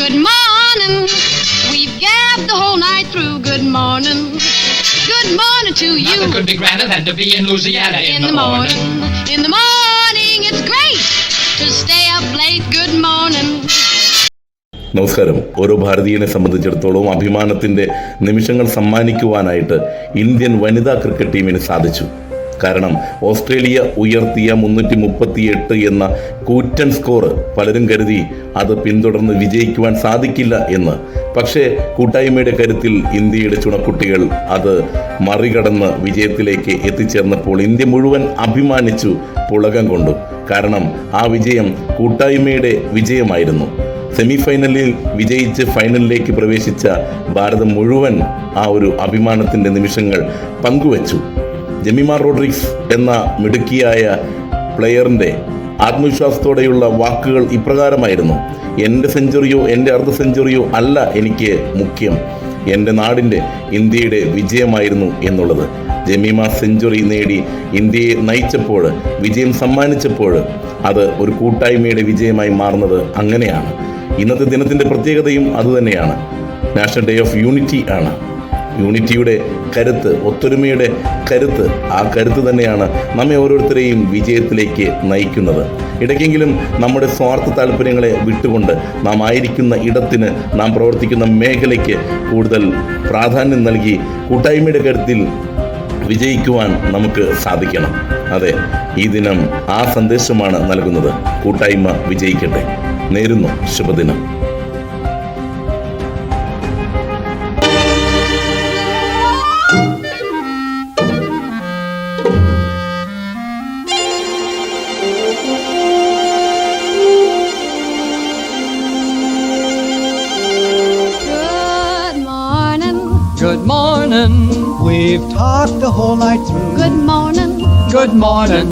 Good morning. We've gabbed the whole night through. Good morning. Good morning to you. Nothing could be grander than to be in Louisiana in, In the morning. In the morning, it's great to stay up late. Good morning. നമസ്കാരം ഓരോ ഭാരതീയനെ സംബന്ധിച്ചിടത്തോളം അഭിമാനത്തിന്റെ നിമിഷങ്ങൾ സമ്മാനിക്കുവാനായിട്ട് Indian വനിതാ cricket ടീമിന് സാധിച്ചു കാരണം Australia ഉയർത്തിയ മുന്നൂറ്റി മുപ്പത്തി എട്ട് എന്ന കൂറ്റൻ സ്കോർ പലരും കരുതി അത് പിന്തുടർന്ന് വിജയിക്കുവാൻ സാധിക്കില്ല എന്ന്. പക്ഷേ കൂട്ടായ്മയുടെ കരുത്തിൽ ഇന്ത്യയുടെ ചുണക്കുട്ടികൾ അത് മറികടന്ന് വിജയത്തിലേക്ക് എത്തിച്ചേർന്നപ്പോൾ ഇന്ത്യ മുഴുവൻ അഭിമാനിച്ചു പുളകം കൊണ്ടു. കാരണം ആ വിജയം കൂട്ടായ്മയുടെ വിജയമായിരുന്നു. സെമിഫൈനലിൽ വിജയിച്ച് ഫൈനലിലേക്ക് പ്രവേശിച്ച ഭാരതം മുഴുവൻ ആ ഒരു അഭിമാനത്തിന്റെ നിമിഷങ്ങൾ പങ്കുവച്ചു. ജെമിമ റോഡ്രിക്സ് എന്ന മിടുക്കിയായ പ്ലെയറിന്റെ ആത്മവിശ്വാസത്തോടെയുള്ള വാക്കുകൾ ഇപ്രകാരമായിരുന്നു എന്റെ സെഞ്ചുറിയോ എന്റെ അർദ്ധ സെഞ്ചുറിയോ അല്ല എനിക്ക് മുഖ്യം. എന്റെ നാടിന്റെ ഇന്ത്യയുടെ വിജയമായിരുന്നു എന്നുള്ളത്. ജമീമ സെഞ്ചുറി നേടി ഇന്ത്യയെ നയിച്ചപ്പോൾ വിജയം സമ്മാനിച്ചപ്പോൾ അത് ഒരു കൂട്ടായ്മയുടെ വിജയമായി മാറുന്നത് അങ്ങനെയാണ്. ഇന്നത്തെ ദിനത്തിന്റെ പ്രത്യേകതയും അതുതന്നെയാണ്. നാഷണൽ ഡേ ഓഫ് യൂണിറ്റി ആണ്. യൂണിറ്റിയുടെ കരുത്ത് ഒത്തൊരുമയുടെ കരുത്ത്. ആ കരുത്ത് തന്നെയാണ് നമ്മെ ഓരോരുത്തരെയും വിജയത്തിലേക്ക് നയിക്കുന്നത്. ഇടയ്ക്കെങ്കിലും നമ്മുടെ സ്വാർത്ഥ താല്പര്യങ്ങളെ വിട്ടുകൊണ്ട് നാം ആയിരിക്കുന്ന ഇടത്തിന് നാം പ്രവർത്തിക്കുന്ന മേഖലയ്ക്ക് കൂടുതൽ പ്രാധാന്യം നൽകി കൂട്ടായ്മയുടെ കരുത്തിൽ വിജയിക്കുവാൻ നമുക്ക് സാധിക്കണം. അതെ ഈ ദിനം ആ സന്ദേശമാണ് നൽകുന്നത്. കൂട്ടായ്മ വിജയിക്കട്ടെ. നേരുന്നു. ശുഭദിനം. Good morning. We've talked the whole night through. Good morning. Good morning.